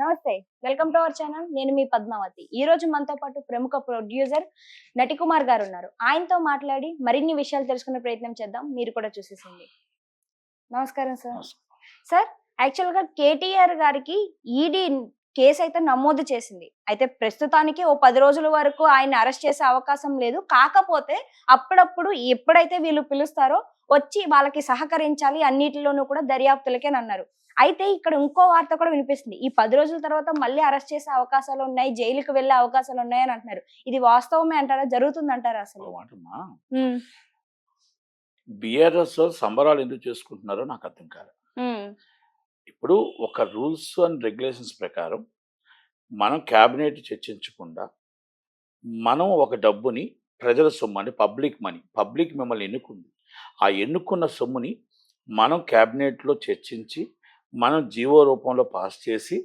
నమస్తే welcome to our channel. నేను మీ పద్మావతి. ఈ రోజు మనతో పాటు ప్రముఖ ప్రొడ్యూసర్ నటికుమార్ గారు ఉన్నారు. ఆయనతో మాట్లాడి మరిన్ని విషయాలు తెలుసుకునే ప్రయత్నం చేద్దాం. మీరు కూడా చూసేసింది నమస్కారం సార్. సార్ యాక్చువల్గా కేటీఆర్ గారికి ఈడీ కేసు అయితే నమోదు చేసింది. అయితే ప్రస్తుతానికి ఓ పది రోజుల వరకు ఆయన అరెస్ట్ చేసే అవకాశం లేదు. కాకపోతే అప్పుడప్పుడు ఎప్పుడైతే వీళ్ళు పిలుస్తారో వచ్చి వాళ్ళకి సహకరించాలి అన్నిటిలోనూ కూడా దర్యాప్తులకే అన్నారు అయితే ఇక్కడ ఇంకో వార్త కూడా వినిపిస్తుంది. ఈ పది రోజుల తర్వాత మళ్ళీ అరెస్ట్ చేసే అవకాశాలు ఉన్నాయి జైలుకి వెళ్ళే అవకాశాలు ఉన్నాయి అని అంటున్నారు. ఇది వాస్తవమే అంటారా? జరుగుతుంది అంటారా అసలు? బీఆర్ఎస్ సంబరాలు ఎందుకు చేసుకుంటున్నారో నాకు అర్థం కాదు. ఇప్పుడు ఒక రూల్స్ అండ్ రెగ్యులేషన్స్ ప్రకారం మనం క్యాబినెట్ చర్చించకుండా మనం ఒక డబ్బుని ప్రజల సొమ్ము అంటే పబ్లిక్ మనీ పబ్లిక్ మిమ్మల్ని ఎన్నుకుంది. ఆ ఎన్నుకున్న సొమ్ముని మనం క్యాబినెట్లో చర్చించి మనం జీవో రూపంలో పాస్ చేసి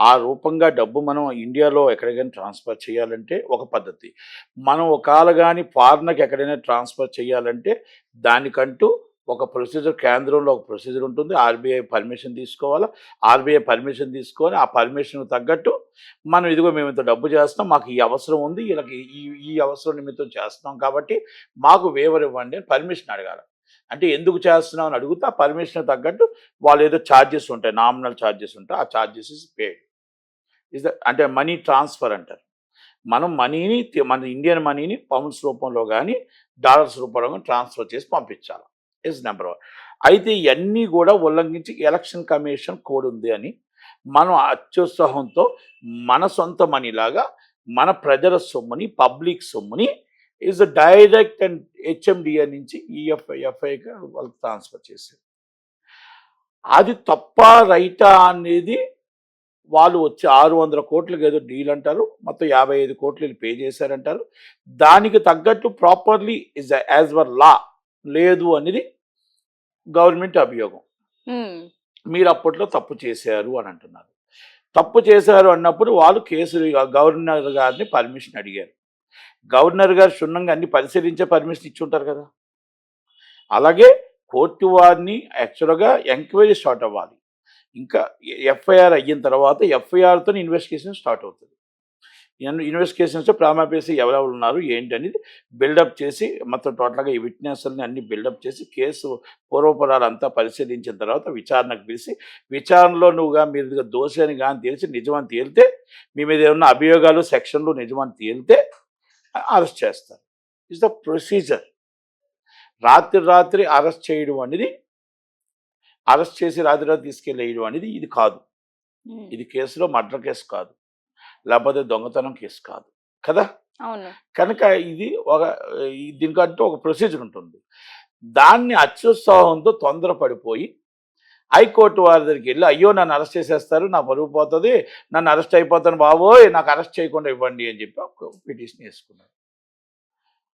ఆ రూపంగా డబ్బు మనం ఇండియాలో ఎక్కడికైనా ట్రాన్స్ఫర్ చేయాలంటే ఒక పద్ధతి. మనం ఒకవేళ కానీ ఫారెన్కి ఎక్కడైనా ట్రాన్స్ఫర్ చేయాలంటే దానికంటూ ఒక ప్రొసీజర్ కేంద్రంలో ఒక ప్రొసీజర్ ఉంటుంది. ఆర్బీఐ పర్మిషన్ తీసుకోవాలా? ఆర్బీఐ పర్మిషన్ తీసుకొని ఆ పర్మిషన్ తగ్గట్టు మనం ఇదిగో మేము ఇంత డబ్బు చేస్తాం మాకు ఈ అవసరం ఉంది వీళ్ళకి ఈ ఈ అవసరం నిమిత్తం చేస్తున్నాం కాబట్టి మాకు వేవర్ ఇవ్వండి అని పర్మిషన్ అడగాలి. అంటే ఎందుకు చేస్తున్నావు అని అడిగితే ఆ పర్మిషన్ తగ్గట్టు వాళ్ళు ఏదో ఛార్జెస్ ఉంటాయి నామినల్ ఛార్జెస్ ఉంటాయి ఆ charges is paid is the అంటే మనీ ట్రాన్స్ఫర్ అంటారు. మనం మనీని మన ఇండియన్ మనీని పౌండ్స్ రూపంలో కానీ డాలర్స్ రూపంలో కానీ ట్రాన్స్ఫర్ చేసి పంపించాలి. ఇస్ నెంబర్ వన్ అయితే ఇవన్నీ కూడా ఉల్లంఘించి ఎలక్షన్ కమిషన్ కోడ్ ఉంది అని మనం అత్యుత్సాహంతో మన సొంత మనీలాగా మన ప్రజల సొమ్ముని పబ్లిక్ సొమ్ముని ఈజ్ డైరెక్ట్ అండ్ హెచ్ఎండిఏ నుంచి ఈఎఫ్ఐ ఎఫ్ఐగా వాళ్ళకి ట్రాన్స్ఫర్ చేశారు. అది తప్ప రైటా అనేది వాళ్ళు వచ్చి ఆరు వందల కోట్లకి ఏదో డీల్ అంటారు మొత్తం యాభై ఐదు కోట్లు పే చేశారంటారు. దానికి తగ్గట్టు ప్రాపర్లీ ఇస్ యాజ్ వర్ లా లేదు అనేది గవర్నమెంట్ అభియోగం. మీరు అప్పట్లో తప్పు చేశారు అని అంటున్నారు. తప్పు చేశారు అన్నప్పుడు వాళ్ళు కేసు గవర్నర్ గారిని పర్మిషన్ అడిగారు. గవర్నర్ గారు క్షుణ్ణంగా అన్ని పరిశీలించే పర్మిషన్ ఇచ్చి ఉంటారు కదా. అలాగే కోర్టు వారిని యాక్చువల్గా ఎంక్వైరీ స్టార్ట్ అవ్వాలి. ఇంకా ఎఫ్ఐఆర్ అయిన తర్వాత ఎఫ్ఐఆర్తో ఇన్వెస్టిగేషన్ స్టార్ట్ అవుతుంది. ఇన్వెస్టిగేషన్స్ ప్రామాపేసి ఎవరెవరు ఉన్నారు ఏంటి అనేది బిల్డప్ చేసి మొత్తం టోటల్గా ఈ విట్నెస్ని అన్ని బిల్డప్ చేసి కేసు పూర్వపరాలు అంతా పరిశీలించిన తర్వాత విచారణకు పిలిచి విచారణలో నువ్వుగా మీరు దోషి అని కానీ తెలిసి నిజమని తేలితే మీ మీద ఏమన్నా అభియోగాలు సెక్షన్లు నిజమని తేలితే అరెస్ట్ చేస్తారు. ఇస్ ద ప్రొసీజర్ రాత్రి రాత్రి అరెస్ట్ చేయడం అనేది అరెస్ట్ చేసి రాత్రి రాత్రి తీసుకెళ్ళేయడం అనేది ఇది కాదు. ఉమ్, ఇది కేసులో మర్డర్ కేసు కాదు. లేకపోతే దొంగతనం కేసు కాదు. కదా? కనుక ఇది ఒక దీనికంటూ ఒక ప్రొసీజర్ ఉంటుంది. దాన్ని అత్యుత్సాహంతో తొందరపడిపోయి హైకోర్టు వారి దగ్గరికి వెళ్ళి అయ్యో నన్ను అరెస్ట్ చేసేస్తారు నా పరుగు పోతుంది నన్ను అరెస్ట్ అయిపోతాను బాబోయ్ నాకు అరెస్ట్ చేయకుండా ఇవ్వండి అని చెప్పి ఒక పిటిషన్ వేసుకున్నారు.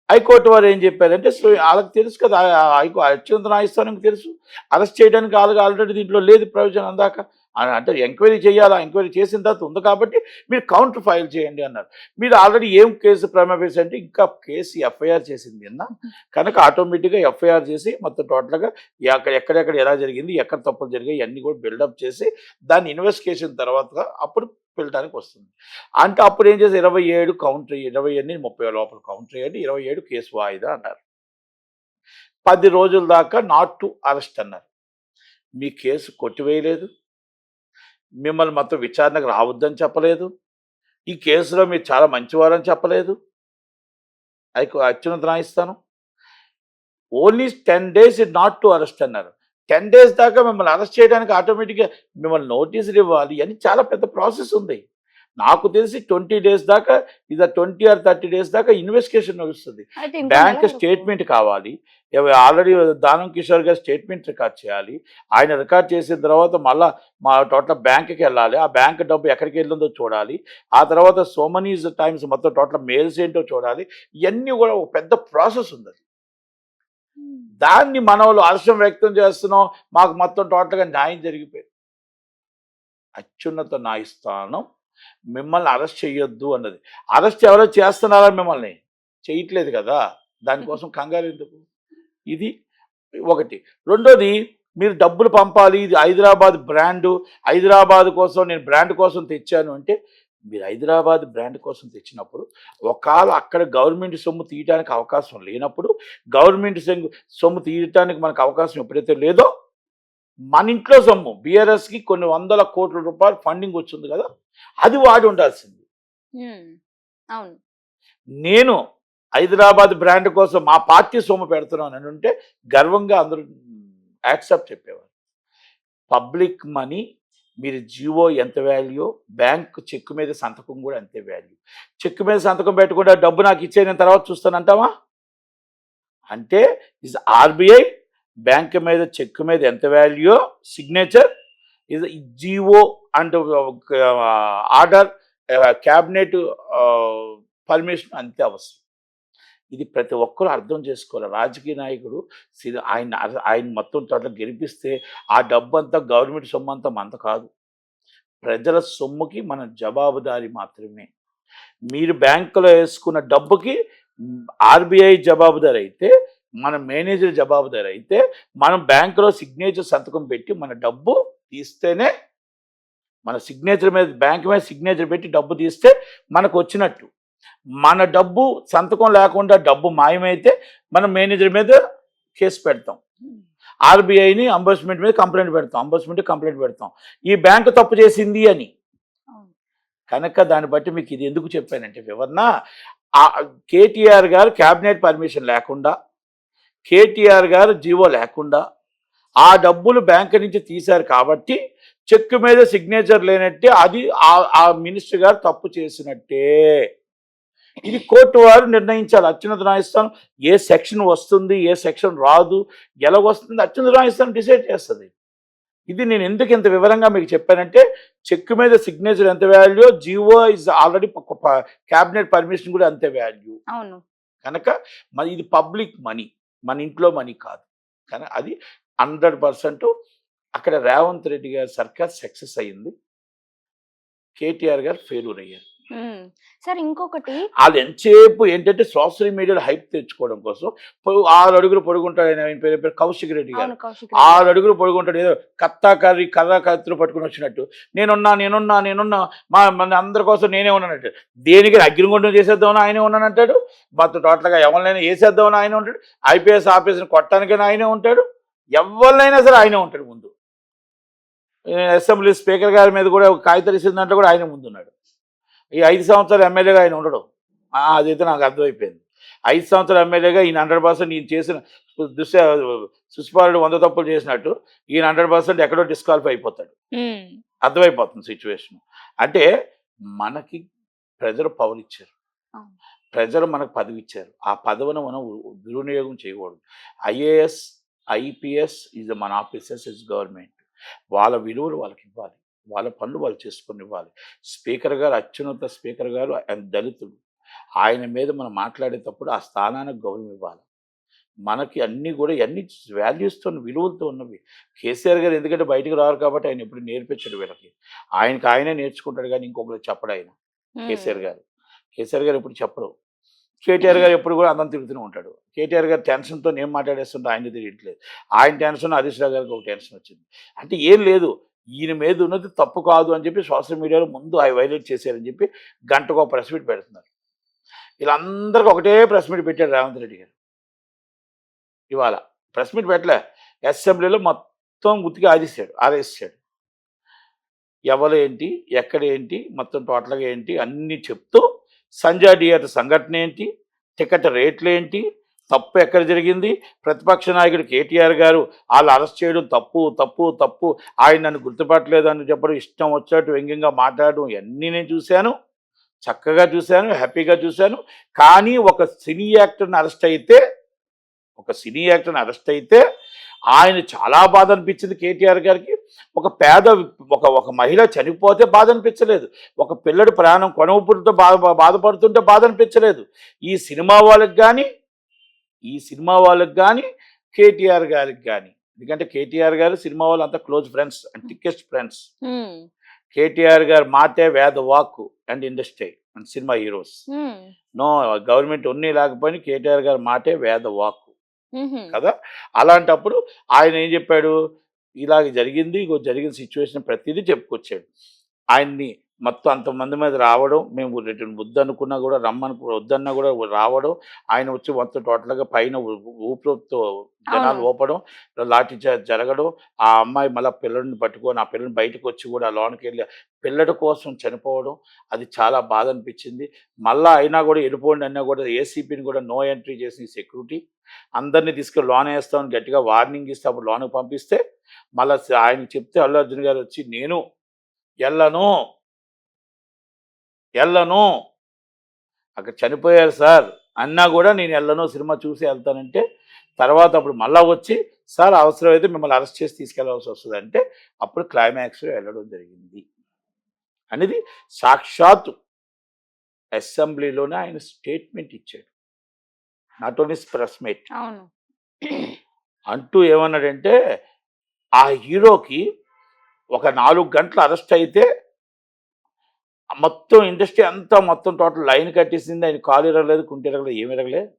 హైకోర్టు వారు ఏం చెప్పారంటే సో వాళ్ళకి తెలుసు కదా హైకో అత్యున్నత న్యాయస్థానానికి తెలుసు అరెస్ట్ చేయడానికి వాళ్ళకి ఆల్రెడీ దీంట్లో లేదు ప్రయోజనం అందాక అంటే ఎంక్వైరీ చేయాలా? ఎంక్వైరీ చేసిన తర్వాత ఉంది కాబట్టి మీరు కౌంటర్ ఫైల్ చేయండి అన్నారు. మీరు ఆల్రెడీ ఏం కేసు ప్రమేపేసి అంటే ఇంకా కేసు ఎఫ్ఐఆర్ చేసింది అన్న కనుక ఆటోమేటిక్గా ఎఫ్ఐఆర్ చేసి మొత్తం టోటల్గా ఎక్కడ ఎక్కడెక్కడ ఎలా జరిగింది ఎక్కడ తప్పులు జరిగాయి అన్నీ కూడా బిల్డప్ చేసి దాన్ని ఇన్వెస్టిగేషన్ తర్వాత అప్పుడు పిలటానికి వస్తుంది. అంటే అప్పుడు ఏం చేసి ఇరవై ఏడు కౌంటర్ ఇరవై ఎనిమిది ముప్పై లోపల కౌంటర్ చేయండి ఇరవై ఏడు కేసు వాయిదా అన్నారు. పది రోజుల దాకా నాట్ టు అరెస్ట్ అన్నారు. మీ కేసు కొట్టివేయలేదు. మిమ్మల్ని మొత్తం విచారణకు రావద్దని చెప్పలేదు. ఈ కేసులో మీరు చాలా మంచివారని చెప్పలేదు. అది అత్యున్నత రాయిస్తాను only ten days it not to arrest అన్నారు. టెన్ డేస్ దాకా మిమ్మల్ని అరెస్ట్ చేయడానికి ఆటోమేటిక్గా మిమ్మల్ని నోటీసులు ఇవ్వాలి అని చాలా పెద్ద ప్రాసెస్ ఉంది. నాకు తెలిసి ట్వంటీ డేస్ దాకా ఇది ట్వంటీ ఆర్ థర్టీ డేస్ దాకా ఇన్వెస్టిగేషన్ నడుస్తుంది. బ్యాంక్ స్టేట్మెంట్ కావాలి. ఆల్రెడీ దానం కిషోర్ గారు స్టేట్మెంట్ రికార్డ్ చేయాలి. ఆయన రికార్డ్ చేసిన తర్వాత మళ్ళా మా టోటల్ బ్యాంక్కి వెళ్ళాలి. ఆ బ్యాంక్ డబ్బు ఎక్కడికి వెళ్ళిందో చూడాలి. ఆ తర్వాత సో మనీ టైమ్స్ మొత్తం టోటల్ మెయిల్స్ ఏంటో చూడాలి. ఇవన్నీ కూడా ఒక పెద్ద ప్రాసెస్ ఉంది దాన్ని మన వాళ్ళు హర్షం వ్యక్తం చేస్తున్నాం. మాకు మొత్తం టోటల్గా న్యాయం జరిగిపోయింది. అత్యున్నత న్యాయస్థానం. మిమ్మల్ని అరెస్ట్ చేయొద్దు అన్నది. అరెస్ట్ ఎవరో చేస్తున్నారా మిమ్మల్ని? చేయట్లేదు కదా? దానికోసం కంగారు ఎందుకు? ఇది ఒకటి. రెండోది మీరు డబ్బులు పంపాలి. ఇది హైదరాబాద్ బ్రాండు. హైదరాబాద్ కోసం నేను బ్రాండ్ కోసం తెచ్చాను అంటే మీరు హైదరాబాద్ బ్రాండ్ కోసం తెచ్చినప్పుడు ఒకవేళ అక్కడ గవర్నమెంట్ సొమ్ము తీయడానికి అవకాశం లేనప్పుడు గవర్నమెంట్ సొమ్ము- సొమ్ము తీయటానికి మనకు అవకాశం ఎప్పుడైతే లేదో మన ఇంట్లో సొమ్ము. బీఆర్ఎస్కి కొన్ని వందల కోట్ల రూపాయలు ఫండింగ్ వచ్చింది కదా అది వాడి ఉండాల్సింది. అవును. నేను హైదరాబాద్ బ్రాండ్ కోసం మా పార్టీ సొమ్ము పెడుతున్నాను అని ఉంటే గర్వంగా అందరూ యాక్సెప్ట్ చెప్పేవారు. పబ్లిక్ మనీ మీరు జియో ఎంత వాల్యూ బ్యాంక్ చెక్ మీద సంతకం కూడా అంతే వాల్యూ. చెక్ మీద సంతకం పెట్టకుండా డబ్బు నాకు ఇచ్చే నేను తర్వాత చూస్తానంటావా అంటే ఇస్ ఆర్బీఐ బ్యాంక్ మీద చెక్ మీద ఎంత వాల్యూ? సిగ్నేచర్? ఇది GO and order cabinet permission అంతే అవసరం. ఇది ప్రతి ఒక్కరూ అర్థం చేసుకోవాలి. రాజకీయ నాయకుడు ఆయన ఆయన మొత్తం తోట గెలిపిస్తే ఆ డబ్బు అంతా గవర్నమెంట్ సొమ్ము అంతా మంత కాదు. ప్రజల సొమ్ముకి మన జవాబుదారి మాత్రమే. మీరు బ్యాంకులో వేసుకున్న డబ్బుకి ఆర్బీఐ జవాబుదారి అయితే మన మేనేజర్ జవాబుదారి అయితే మనం బ్యాంకులో సిగ్నేచర్ సంతకం పెట్టి మన డబ్బు తీస్తేనే మన సిగ్నేచర్ మీద బ్యాంక్ మీద సిగ్నేచర్ పెట్టి డబ్బు తీస్తే మనకు వచ్చినట్టు. మన డబ్బు సంతకం లేకుండా డబ్బు మాయమైతే మనం మేనేజర్ మీద కేసు పెడతాం. ఆర్బీఐని అంబర్స్మెంట్ మీద కంప్లైంట్ పెడతాం. అంబర్స్మెంట్ కంప్లైంట్ పెడతాం. ఈ బ్యాంకు తప్పు చేసింది అని. కనుక దాన్ని బట్టి మీకు ఇది ఎందుకు చెప్పానంటే వివరణ కేటీఆర్ గారు క్యాబినెట్ పర్మిషన్ లేకుండా కేటీఆర్ గారు జీవో లేకుండా ఆ డబ్బులు బ్యాంక్ నుంచి తీశారు కాబట్టి చెక్ మీద సిగ్నేచర్ లేనట్టే అది ఆ- ఆ మినిస్టర్ గారు తప్పు చేసినట్టే. ఇది కోర్టు వారు నిర్ణయించాలి. అత్యున్నత న్యాయస్థానం ఏ సెక్షన్ వస్తుంది ఏ సెక్షన్ రాదు ఎలా వస్తుంది అత్యున్నత న్యాయస్థానం డిసైడ్ చేస్తుంది. ఇది నేను ఎందుకు ఇంత వివరంగా మీకు చెప్పానంటే చెక్ మీద సిగ్నేచర్ ఎంత value GO is already cabinet permission కూడా అంతే వాల్యూ అవును. కనుక మరి ఇది పబ్లిక్ మనీ మన ఇంట్లో మనీ కాదు. కానీ అది హండ్రెడ్ పర్సెంట్ అక్కడ రేవంత్ రెడ్డి గారి సర్కార్ సక్సెస్ అయ్యింది. కేటీఆర్ గారు ఫెయిల్యూర్ అయ్యారు. సార్ ఇంకొకటి. వాళ్ళు ఎంతసేపు ఏంటంటే సోషల్ మీడియాలో హైప్ తెచ్చుకోవడం కోసం ఆరు అడుగులు పొడుగుంటాడు ఆయన పేరు పేరు కౌశిక్ రెడ్డి గారు. ఆరు అడుగులు పొడుగుంటాడు. ఏదో కత్తా కర్రీ కర్ర కత్తులు పట్టుకుని వచ్చినట్టు. నేనున్నా నేనున్నా నేనున్నా మా మన అందరి కోసం నేనే ఉన్నానంటాడు. దేనికి అగ్నిగుండం చేసేద్దామని ఆయనే ఉన్నానంటాడు. మొత్తం టోటల్గా ఎవరినైనా వేసేద్దామని ఆయన ఉంటాడు. ఐపీఎస్ ఆఫీసర్ని కొట్టడానికైనా ఆయనే ఉంటాడు. ఎవరినైనా సరే ఆయనే ఉంటాడు ముందు. అసెంబ్లీ స్పీకర్ గారి మీద కూడా ఒక కాగితం ఇచ్చిన దాంట్లో కూడా ఆయన ముందున్నాడు. ఈ ఐదు సంవత్సరాలు ఎమ్మెల్యేగా ఆయన ఉండడం. అదైతే నాకు అర్థమైపోయింది. ఐదు సంవత్సరాలు ఎమ్మెల్యేగా ఈయన హండ్రెడ్ పర్సెంట్ ఈయన చేసిన దుశ్శ సుస్పారుడు వంద తప్పులు చేసినట్టు ఈయన హండ్రెడ్ పర్సెంట్ ఎక్కడో డిస్క్వాలిఫై అయిపోతాడు. అర్థమైపోతుంది సిచ్యువేషన్. అంటే మనకి ప్రజలు పవర్ ఇచ్చారు. ప్రజలు మనకు పదవి ఇచ్చారు ఆ పదవిని మనం దుర్వినియోగం చేయకూడదు. ఐఏఎస్ ఐపీఎస్ ఇస్ మన ఆఫీసర్స్ ఇస్ గవర్నమెంట్. వాళ్ళ విలువలు వాళ్ళకి ఇవ్వాలి. వాళ్ళ పనులు వాళ్ళు చేసుకొని ఇవ్వాలి. స్పీకర్ గారు అత్యున్నత స్పీకర్ గారు ఆయన దళితుడు ఆయన మీద మనం మాట్లాడేటప్పుడు ఆ స్థానానికి గౌరవం ఇవ్వాలి. మనకి అన్నీ కూడా అన్ని వాల్యూస్తో విలువలతో ఉన్నవి. కేసీఆర్ గారు ఎందుకంటే బయటకు రారు కాబట్టి ఆయన ఎప్పుడు నేర్పించడు వీళ్ళకి. ఆయనకి ఆయనే నేర్చుకుంటాడు కానీ ఇంకొకరు చెప్పడు ఆయన. కేసీఆర్ గారు. కేసీఆర్ గారు ఎప్పుడు చెప్పరు కేటీఆర్ గారు ఎప్పుడు కూడా అందరం తిరుగుతూనే ఉంటాడు. కేటీఆర్ గారు టెన్షన్తో నేను మాట్లాడేస్తుంటే ఆయన తెలియట్లేదు. ఆయన టెన్షన్ హరీష్ రావు గారికి ఒక టెన్షన్ వచ్చింది. అంటే ఏం లేదు. ఈయన మీద ఉన్నది తప్పు కాదు అని చెప్పి సోషల్ మీడియాలో ముందు అవి వైలేట్ చేశారని చెప్పి గంటకు ఒక ప్రెస్ మీట్ పెడుతున్నారు. వీళ్ళందరికీ ఒకటే ప్రెస్ మీట్ పెట్టాడు రేవంత్ రెడ్డి గారు. ఇవాళ ప్రెస్ మీట్ పెట్టలే. అసెంబ్లీలో మొత్తం గుర్తికి ఆదేశాడు ఆదేశాడు ఎవరు ఏంటి ఎక్కడ ఏంటి మొత్తం టోటల్గా ఏంటి అన్నీ చెప్తూ సంజయ్ థియేటర్ సంఘటన ఏంటి టికెట్ రేట్లు ఏంటి తప్పు ఎక్కడ జరిగింది? ప్రతిపక్ష నాయకుడు కేటీఆర్ గారు వాళ్ళు అరెస్ట్ చేయడం తప్పు తప్పు తప్పు. ఆయన నన్ను గుర్తుపట్టలేదు అని చెప్పడం ఇష్టం వచ్చేట్టు వ్యంగ్యంగా మాట్లాడడం ఇవన్నీ నేను చూశాను. చక్కగా చూశాను హ్యాపీగా చూశాను. కానీ ఒక సినీ యాక్టర్ని అరెస్ట్ అయితే ఒక సినీ యాక్టర్ని అరెస్ట్ అయితే ఆయన చాలా బాధ అనిపించింది కేటీఆర్ గారికి. ఒక పేద ఒక ఒక మహిళ చనిపోతే బాధ అనిపించలేదు. ఒక పిల్లడు ప్రాణం కొనవుపుడితో బాధ బాధపడుతుంటే బాధ అనిపించలేదు. ఈ సినిమా వాళ్ళకి కానీ ఈ సినిమా వాళ్ళకి కానీ కేటీఆర్ గారికి కానీ ఎందుకంటే కేటీఆర్ గారు సినిమా వాళ్ళు అంతా close friends and thickest friends. KTR garu మాటే వేద walk and industry and cinema heroes. No government ఉన్ని లేకపోయినా కేటీఆర్ గారు మాటే వేద వాక్. కదా? అలాంటప్పుడు ఆయన ఏం చెప్పాడు? ఇలాగ జరిగింది ఇగో జరిగిన సిచ్యువేషన్ ప్రతిదీ చెప్పుకొచ్చాడు. ఆయన్ని మొత్తం అంతమంది మీద రావడం మేము రిటర్న్ వద్దనుకున్నా కూడా రమ్మను వద్దన్నా కూడా రావడం ఆయన వచ్చి మొత్తం టోటల్గా పైన ఊపిరితో జనాలు. ఊపడం లాఠీ జరగడం ఆ అమ్మాయి మళ్ళీ పిల్లడిని పట్టుకొని ఆ పిల్లని బయటకు వచ్చి కూడా లోనికి వెళ్ళి పిల్లడి కోసం చనిపోవడం అది చాలా బాధ అనిపించింది మళ్ళా అయినా కూడా వెళ్ళిపోండి అన్నా కూడా ఏసీపీని కూడా నో ఎంట్రీ చేసిన సెక్యూరిటీ అందరినీ తీసుకెళ్ళి లోన్ వేస్తామని గట్టిగా వార్నింగ్ ఇస్తే అప్పుడు లోనికి పంపిస్తే మళ్ళీ ఆయన చెప్తే అల్లు అర్జున్ గారు వచ్చి నేను వెళ్ళను వెళ్ళను అక్కడ చనిపోయారు సార్. అన్నా కూడా నేను వెళ్ళను సినిమా చూసి వెళ్తానంటే తర్వాత అప్పుడు మళ్ళా వచ్చి సార్ అవసరమైతే మిమ్మల్ని అరెస్ట్ చేసి తీసుకెళ్ళాల్సి వస్తుంది అంటే అప్పుడు క్లైమాక్స్లో వెళ్ళడం జరిగింది. అనేది సాక్షాత్ అసెంబ్లీలోనే ఆయన స్టేట్మెంట్ ఇచ్చాడు. Not only press meet. అంటూ ఏమన్నాడంటే ఆ హీరోకి ఒక నాలుగు గంటలు అరెస్ట్ అయితే మొత్తం ఇండస్ట్రీ అంతా మొత్తం టోటల్ లైన్ కట్టేసింది. ఆయన కాలు ఇరగలేదు కుంటి ఇరగలేదు ఏమి ఇరగలేదు.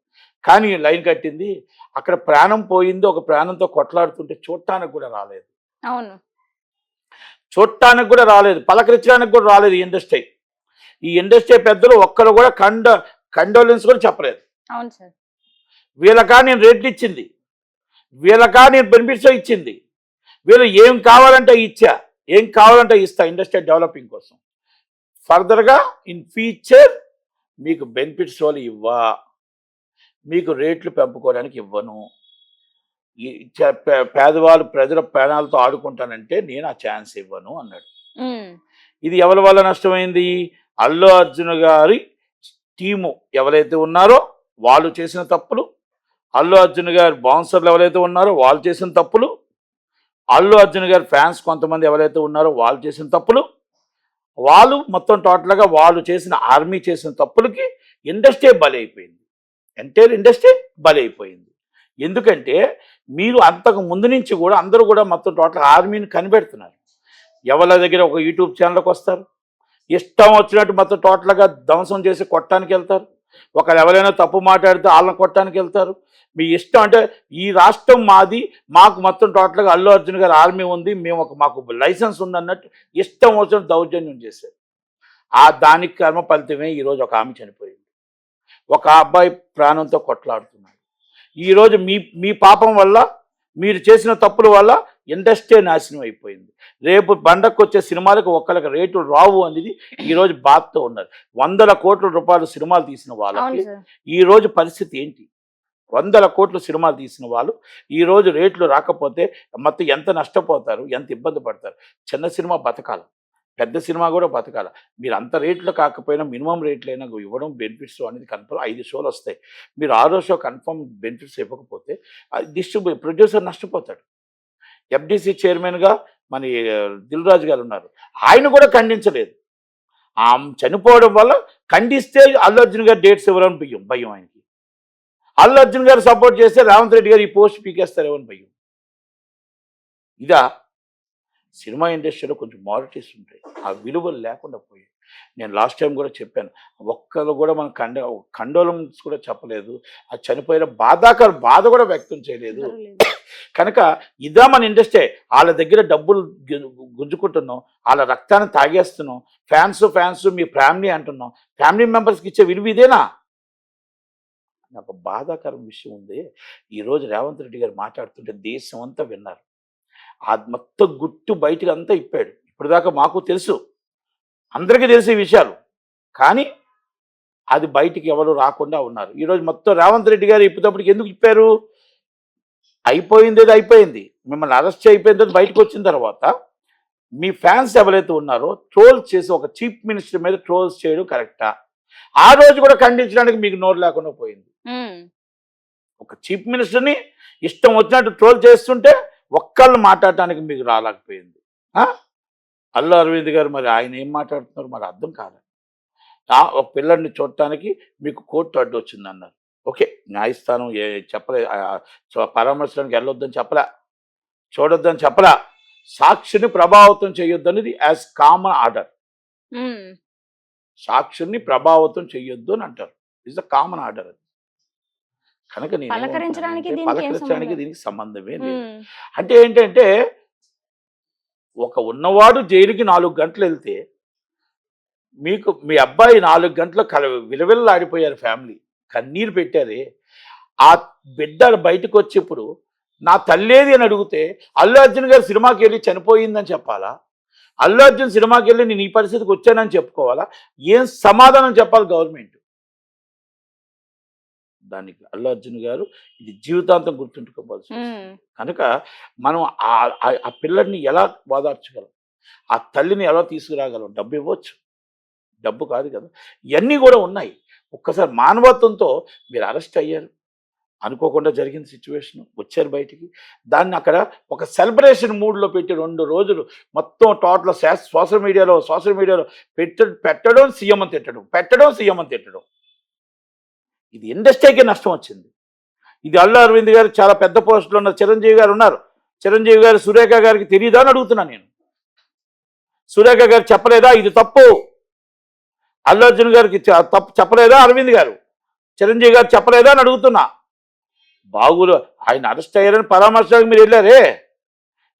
కానీ లైన్ కట్టింది. అక్కడ ప్రాణం పోయింది. ఒక ప్రాణంతో కొట్లాడుతుంటే చూడటానికి కూడా రాలేదు. అవును. చూడటానికి కూడా రాలేదు. పలకరించడానికి కూడా రాలేదు ఈ ఇండస్ట్రీ. ఈ ఇండస్ట్రీ పెద్దలు ఒక్కరు కూడా కండ కండోలెన్స్ కూడా చెప్పలేదు. అవును సార్. వీళ్ళకా నేను రేట్లు ఇచ్చింది. వీళ్ళకా నేను బెనిఫిట్స్ ఇచ్చింది. వీళ్ళు ఏం కావాలంటే ఇచ్చా. ఏం కావాలంటే ఇస్తా ఇండస్ట్రీ డెవలపింగ్ కోసం. ఫర్దర్గా ఇన్ ఫ్యూచర్ మీకు బెనిఫిట్స్ వాళ్ళు ఇవ్వా మీకు రేట్లు పెంపుకోవడానికి ఇవ్వను. పేదవాళ్ళు ప్రజల ప్రాణాలతో ఆడుకుంటానంటే నేను ఆ ఛాన్స్ ఇవ్వను అన్నాడు. ఇది ఎవరి వల్ల నష్టమైంది? అల్లు అర్జున్ గారి టీము ఎవరైతే ఉన్నారో వాళ్ళు చేసిన తప్పులు అల్లు అర్జున్ గారి బౌన్సర్లు ఎవరైతే ఉన్నారో వాళ్ళు చేసిన తప్పులు అల్లు అర్జున్ గారి ఫ్యాన్స్ కొంతమంది ఎవరైతే ఉన్నారో వాళ్ళు చేసిన తప్పులు వాళ్ళు మొత్తం టోటల్గా వాళ్ళు చేసిన ఆర్మీ చేసిన తప్పులకి ఇండస్ట్రీ బలైపోయింది. ఎంటైర్ ఇండస్ట్రీ బలైపోయింది. ఎందుకంటే మీరు అంతకు ముందు నుంచి కూడా అందరూ కూడా మొత్తం టోటల్ ఆర్మీని కనిపెడుతున్నారు. ఎవరి దగ్గర ఒక యూట్యూబ్ ఛానల్కి వస్తారు. ఇష్టం వచ్చినట్టు మొత్తం టోటల్గా ధ్వంసం చేసి కొట్టడానికి వెళ్తారు. ఒకరు ఎవరైనా తప్పు మాట్లాడితే వాళ్ళని కొట్టడానికి వెళ్తారు. మీ ఇష్టం అంటే ఈ రాష్ట్రం మాది మాకు మొత్తం టోటల్గా అల్లు అర్జున్ గారి ఆర్మీ ఉంది మేము ఒక మాకు లైసెన్స్ ఉంది అన్నట్టు ఇష్టం వచ్చిన దౌర్జన్యం చేశారు. ఆ దానికి కర్మ ఫలితమే ఈరోజు ఒక ఆమె చనిపోయింది. ఒక అబ్బాయి ప్రాణంతో కొట్లాడుతున్నాడు. ఈరోజు మీ మీ పాపం వల్ల మీరు చేసిన తప్పుల వల్ల ఇండస్ట్రీ నాశనం అయిపోయింది. రేపు బండకు వచ్చే సినిమాలకు ఒక్కరికి రేట్లు రావు అనేది ఈరోజు బాధతో ఉన్నారు. వందల కోట్ల రూపాయలు సినిమాలు తీసిన వాళ్ళకి సార్. ఈ రోజు పరిస్థితి ఏంటి? వందల కోట్లు సినిమాలు తీసిన వాళ్ళు ఈరోజు రేట్లు రాకపోతే మొత్తం ఎంత నష్టపోతారు ఎంత ఇబ్బంది పడతారు? చిన్న సినిమా బతకాలి పెద్ద సినిమా కూడా బతకాలి. మీరు అంత రేట్లు కాకపోయినా మినిమం రేట్లు అయినా ఇవ్వడం బెనిఫిట్స్ అనేది కన్ఫర్మ్ ఐదు షోలు వస్తాయి. మీరు ఆరో షో కన్ఫర్మ్ బెనిఫిట్స్ ఇవ్వకపోతే డిస్ట్రిబ్యూ ప్రొడ్యూసర్ నష్టపోతాడు. ఎఫ్డిసి చైర్మన్గా మన దిల్ రాజు గారు ఉన్నారు. ఆయన కూడా ఖండించలేదు. ఆమె చనిపోవడం వల్ల ఖండిస్తే అల్లు అర్జున్ గారు డేట్స్ ఇవ్వరని భయం భయం ఆయనకి. అల్లు అర్జున్ గారు సపోర్ట్ చేస్తే రేవంత్ రెడ్డి గారు ఈ పోస్ట్ పీకేస్తారేమని భయం. ఇదా సినిమా ఇండస్ట్రీలో కొంచెం మారిటీస్ ఉంటాయి. ఆ విలువలు లేకుండా పోయాయి. నేను లాస్ట్ టైం కూడా చెప్పాను. ఒక్కరు కూడా మన కండ కండోలన్స్ కూడా చెప్పలేదు. ఆ చనిపోయిన బాధాకర బాధ కూడా వ్యక్తం చేయలేదు. కనుక ఇదా మన ఇండస్ట్రీ. వాళ్ళ దగ్గర డబ్బులు గుంజుకుంటున్నాం. వాళ్ళ రక్తాన్ని తాగేస్తున్నాం. ఫ్యాన్స్ ఫ్యాన్స్ మీ ఫ్యామిలీ అంటున్నాం. ఫ్యామిలీ మెంబర్స్కి ఇచ్చే విలువ ఇదేనా? నాకు బాధాకరం విషయం ఉంది. ఈరోజు రేవంత్ రెడ్డి గారు మాట్లాడుతుంటే దేశం అంతా విన్నారు. ఆ మొత్తం గుట్టు బయటకు అంతా ఇప్పాడు. ఇప్పటిదాకా మాకు తెలుసు. అందరికీ తెలిసే విషయాలు. కానీ అది బయటికి ఎవరు రాకుండా ఉన్నారు. ఈరోజు మొత్తం రేవంత్ రెడ్డి గారు ఇప్పటికప్పటికి ఎందుకు ఇప్పారు? అయిపోయింది అది అయిపోయింది. మిమ్మల్ని అరెస్ట్ అయిపోయింది అది బయటకు వచ్చిన తర్వాత మీ ఫ్యాన్స్ ఎవరైతే ఉన్నారో ట్రోల్ చేసి ఒక చీఫ్ మినిస్టర్ మీద ట్రోల్స్ చేయడం కరెక్టా? ఆ రోజు కూడా ఖండించడానికి మీకు నోరు లేకుండా పోయింది. ఒక చీఫ్ మినిస్టర్ని ఇష్టం వచ్చినట్టు ట్రోల్ చేస్తుంటే ఒక్కళ్ళు మాట్లాడటానికి మీకు రాలేకపోయింది? అల్లు అరవింద్ గారు మరి ఆయన ఏం మాట్లాడుతున్నారు మరి అర్థం కాదు ఒక పిల్లడిని చూడటానికి మీకు కోర్టు అడ్డు వచ్చింది అన్నారు. ఓకే న్యాయస్థానం ఏ చెప్పలే పరామర్శడానికి వెళ్ళొద్దని చెప్పలే చూడొద్దని చెప్పలే. సాక్షిని ప్రభావితం చేయొద్దనేది యాజ్ కామన్ ఆర్డర్ సాక్షుల్ని ప్రభావితం చెయ్యొద్దు అని అంటారు. ఇస్ ద కామన్ ఆర్డర్ అది. కనుక నేను పలకరించడానికి దీనికి సంబంధమే లేదు. అంటే ఏంటంటే ఒక ఉన్నవాడు జైలుకి నాలుగు గంటలు వెళ్తే మీకు మీ అబ్బాయి నాలుగు గంటలు కల విలవిల్లాడిపోయారు ఫ్యామిలీ. కన్నీరు పెట్టారే. ఆ బిడ్డ బయటకు వచ్చేప్పుడు నా తల్లేది అని అడిగితే అల్లు అర్జున్ గారు సినిమాకి వెళ్ళి చనిపోయిందని చెప్పాలా? అల్లు అర్జున్ సినిమాకి వెళ్ళి నేను ఈ పరిస్థితికి వచ్చానని చెప్పుకోవాలా? ఏం సమాధానం చెప్పాలి గవర్నమెంట్? దానికి అల్లు అర్జున్ గారు ఇది జీవితాంతం గుర్తుంచుకోవాల్సి కనుక మనం ఆ- పిల్లల్ని ఎలా ఓదార్చగలం ఆ తల్లిని ఎలా తీసుకురాగలం? డబ్బు ఇవ్వచ్చు. డబ్బు కాదు కదా. ఇవన్నీ కూడా ఉన్నాయి. ఒక్కసారి మానవత్వంతో మీరు అరెస్ట్ అయ్యారు. అనుకోకుండా జరిగిన సిచ్యువేషన్ వచ్చారు బయటికి. దాన్ని అక్కడ ఒక సెలబ్రేషన్ మూడ్లో పెట్టి రెండు రోజులు మొత్తం టోటల్ సోషల్ మీడియాలో సోషల్ మీడియాలో పెట్ట పెట్టడం సీఎం అని తిట్టడం పెట్టడం సీఎం అని తిట్టడం. ఇది ఇండస్ట్రీకి నష్టం వచ్చింది. ఇది అల్లు అరవింద్ గారు చాలా పెద్ద పోస్టులో ఉన్న చిరంజీవి గారు ఉన్నారు. చిరంజీవి గారు సురేఖ గారికి తెలియదా అని అడుగుతున్నాను నేను. సురేఖ గారు చెప్పలేదా ఇది తప్పు? అల్లు అర్జున్ గారికి తప్పు చెప్పలేదా అరవింద్ గారు? చిరంజీవి గారు చెప్పలేదా అని అడుగుతున్నా. బాగులు ఆయన అరెస్ట్ అయ్యారని పరామర్శకు మీరు వెళ్ళారే?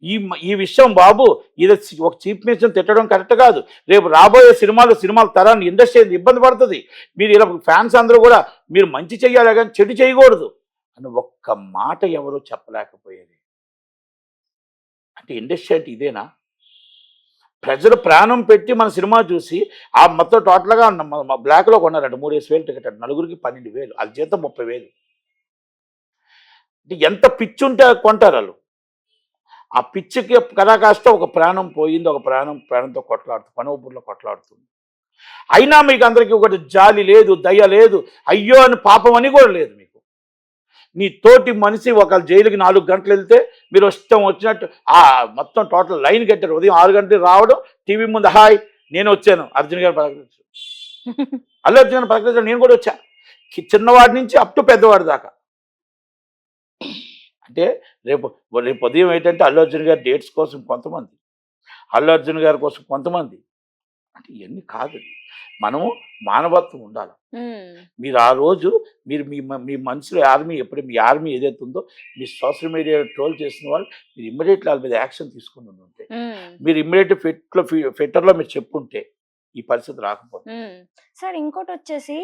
ఈ ఈ విషయం బాబు ఇది ఒక చీఫ్ మినిస్టర్ తిట్టడం కరెక్ట్ కాదు. రేపు రాబోయే సినిమాలు సినిమాల తరాన్ని ఇండస్ట్రీ ఇబ్బంది పడుతుంది. మీరు ఇలా ఫ్యాన్స్ అందరూ కూడా మీరు మంచి చెయ్యాలి కానీ చెడు చేయకూడదు. అని ఒక్క మాట ఎవరో చెప్పలేకపోయేది. అంటే ఇండస్ట్రీ అంటే ఇదేనా? ప్రజలు ప్రాణం పెట్టి మన సినిమా చూసి ఆ మొత్తం టోటల్గా బ్లాక్లో కొన్నారంట. మూడేసి వేలు టికెట్ నలుగురికి పన్నెండు వేలు. అది జీతం ముప్పై వేలు. ఎంత పిచ్చి ఉంటే కొంటారు వాళ్ళు. ఆ పిచ్చికి కదా కాస్త ఒక ప్రాణం పోయింది ఒక ప్రాణం ప్రాణంతో కొట్లాడుతుంది పనవపూర్లో కొట్లాడుతుంది. అయినా మీకు అందరికీ ఒకటి జాలి లేదు దయ లేదు అయ్యో అని పాపం అని కూడా లేదు మీకు. నీ తోటి మనిషి ఒక జైలుకి నాలుగు గంటలు వెళ్తే మీరు ఇష్టం వచ్చినట్టు ఆ మొత్తం టోటల్ లైన్ కట్టారు. ఉదయం ఆరు గంటలకు రావడం టీవీ ముందు హాయ్ నేను వచ్చాను. అర్జున్ గారు పలకరించారు. అల్లు అర్జున్ గారు పలకరించారు నేను కూడా వచ్చా. కి- చిన్నవాడి నుంచి అప్ టు పెద్దవాడి దాకా. అంటే రేపు రేపు ఉదయం ఏంటంటే అల్లు అర్జున్ గారి డేట్స్ కోసం కొంతమంది అల్లు అర్జున్ గారి కోసం కొంతమంది. అంటే ఇవన్నీ కాదు. మనము మానవత్వం ఉండాలి. మీరు ఆ రోజు మీరు మీ మ- మనసులో ఆర్మీ ఎప్పుడు మీ ఆర్మీ ఏదైతే ఉందో మీ సోషల్ మీడియా ట్రోల్ చేసిన వాళ్ళు మీరు ఇమ్మీడియట్లీ వాళ్ళ మీద యాక్షన్ తీసుకుని ఉంటే మీరు ఇమ్మీడియట్ ఫిట్లో ఫిట్టర్లో మీరు చెప్పుంటే ఈ పరిస్థితి రాకపోతే. సార్ ఇంకోటి వచ్చేసి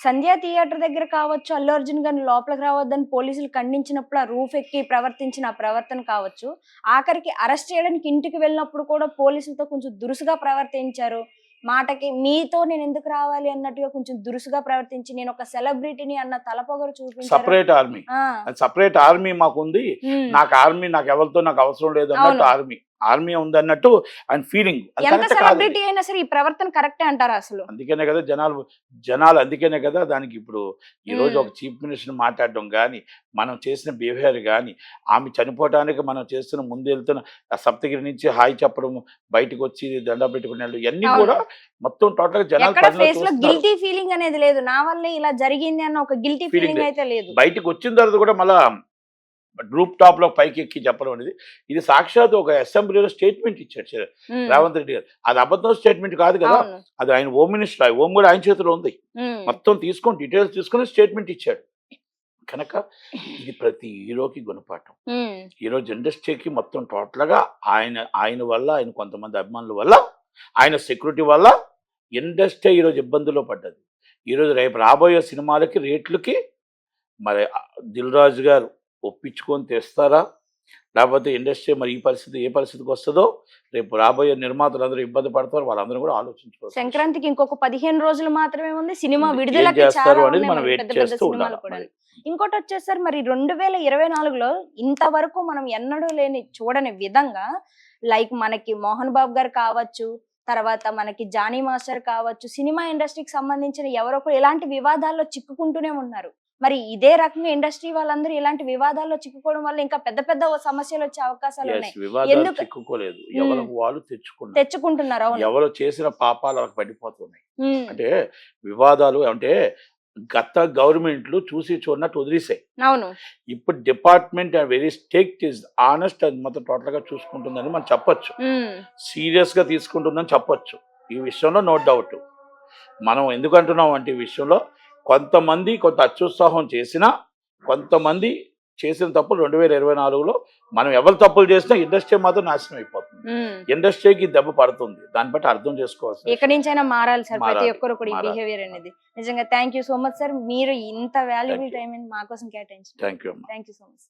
సంధ్యా థియేటర్ దగ్గర కావచ్చు అల్లు అర్జున్ గారిని లోపలికి రావద్దని పోలీసులు ఖండించినప్పుడు ఆ రూఫ్ ఎక్కి ప్రవర్తించిన ఆ ప్రవర్తన కావచ్చు ఆఖరికి అరెస్ట్ చేయడానికి ఇంటికి వెళ్ళినప్పుడు కూడా పోలీసులతో కొంచెం దురుసుగా ప్రవర్తించారు. మాటకి మీతో నేను ఎందుకు రావాలి అన్నట్టుగా కొంచెం దురుసుగా ప్రవర్తించి నేను ఒక సెలబ్రిటీని అన్న తలపొగరు చూపించారు. Separate army. సపరేట్ ఆర్మీ మాకు ఉంది ఉమ్. నాకు ఆర్మీ నాకు ఎవరితో నాకు అవసరం లేదు అన్నట్టు. ఆర్మీ. ఆర్మీ ఉంది అన్నట్టు ఆయన ఫీలింగ్ ఎంత సెలబ్రిటీ అయినా సరే ఈ ప్రవర్తన కరెక్టే అంటారా అసలు అందుకనే కదా జనాలు జనాలు అందుకనే కదా దానికి ఇప్పుడు ఈ రోజు. ఒక చీఫ్ మినిస్టర్ మాట్లాడడం కానీ మనం చేసిన బిహేవియర్ కానీ ఆమె చనిపోవటానికి మనం చేస్తున్న ముందు వెళ్తున్న ఆ సప్తగిరి నుంచి హాయ్ చెప్పడం బయటకు వచ్చి దండ పెట్టుకునే ఇవన్నీ. కూడా మొత్తం టోటల్గా జనాలు. గిల్టీ ఫీలింగ్ అనేది లేదు నా వల్లే ఇలా జరిగింది అన్న ఒక గిల్టీ ఫీలింగ్. అయితే లేదు బయటకు వచ్చిన తర్వాత కూడా మళ్ళా గ్రూప్ టాప్లో పైకి ఎక్కి చెప్పడం అనేది ఇది సాక్షాత్ ఒక అసెంబ్లీలో స్టేట్మెంట్ ఇచ్చాడు రేవంత్ రెడ్డి గారు. అది అబద్ధం స్టేట్మెంట్ కాదు కదా. అది ఆయన హోమ్ మినిస్టర్ హోమ్ కూడా ఆయన చేతిలో ఉంది. మొత్తం తీసుకొని డీటెయిల్స్ తీసుకొని స్టేట్మెంట్ ఇచ్చాడు. కనుక ఇది ప్రతి హీరోకి గుణపాఠం. ఈరోజు ఇండస్ట్రీకి మొత్తం టోటల్గా ఆయన ఆయన వల్ల ఆయన కొంతమంది అభిమానుల వల్ల ఆయన సెక్యూరిటీ వల్ల ఇండస్ట్రీ ఈరోజు ఇబ్బందుల్లో పడ్డది. ఈరోజు రేపు రాబోయే సినిమాలకి రేట్లకి మరి దిల్ రాజు గారు ఒప్పించుకొని తెస్తారా? లేకపోతే ఇండస్ట్రీ మరి ఈ పరిస్థితి ఏ పరిస్థితికి వస్తుందో రేపు రాబోయే నిర్మాతలు అందరూ ఇబ్బంది పడతారు వాళ్ళందరూ కూడా ఆలోచించుకోవాలి సంక్రాంతికి ఇంకొక పదిహేను రోజులు మాత్రమే ఉంది. సినిమా విడుదలకి చేస్తారు అనేది మనం వెయిట్ చేస్తూ ఉండాలి కూడా. ఇంకోటి వచ్చేసరి మరి రెండు వేల ఇరవై నాలుగులో ఇంతవరకు మనం ఎన్నడూ లేని చూడని విధంగా లైక్ మనకి మోహన్ బాబు గారు కావచ్చు తర్వాత మనకి జానీ మాస్టర్ కావచ్చు సినిమా ఇండస్ట్రీకి సంబంధించిన ఎవరో ఒకరు ఇలాంటి వివాదాల్లో చిక్కుకుంటూనే ఉన్నారు. మరి ఇదే రకంగా ఇండస్ట్రీ వాళ్ళందరూ ఇలాంటి వివాదాల్లో చిక్కుకోవడం వల్ల ఇంకా పెద్ద పెద్ద సమస్యలు వచ్చే అవకాశాలు ఉన్నాయి. ఎందుకు- చిక్కుకోలేదు. మ్మ్. ఎవరికి వాళ్ళు తెచ్చుకున్నారు. తెచ్చుకుంటున్నారు ఎవరు చేసిన పాపాలు వాళ్ళకి పడిపోతున్నాయి. అంటే వివాదాలు అంటే గత గవర్నమెంట్లు చూసి చూడనట్టు వదిలేసాయి. అవును. ఇప్పుడు department very stake is honest అది మొత్తం టోటల్గా చూసుకుంటుందని మనం చెప్పొచ్చు. సీరియస్గా తీసుకుంటుందని చెప్పొచ్చు. ఈ విషయంలో నో డౌట్. మనం ఎందుకు అంటున్నాం అంటే ఈ విషయంలో కొంతమంది కొంత అత్యుత్సాహం చేసినా కొంతమంది చేసిన తప్పులు రెండు వేల ఇరవై నాలుగులో మనం ఎవరు తప్పులు చేసినా ఇండస్ట్రీ మాత్రం నాశనం అయిపోతుంది. ఇండస్ట్రీకి దెబ్బ పడుతుంది. దాన్ని బట్టి అర్థం చేసుకోవాల్సి ఎక్కడి నుంచైనా మారాలి సార్ ప్రతి ఒక్కరు కూడా. బిహేవియర్ అనేది. నిజంగా థ్యాంక్ సో మచ్ సార్ మీరు ఇంత వాల్యుబుల్. టైం మా కోసం కేటాయించారు థ్యాంక్ యూ సో మచ్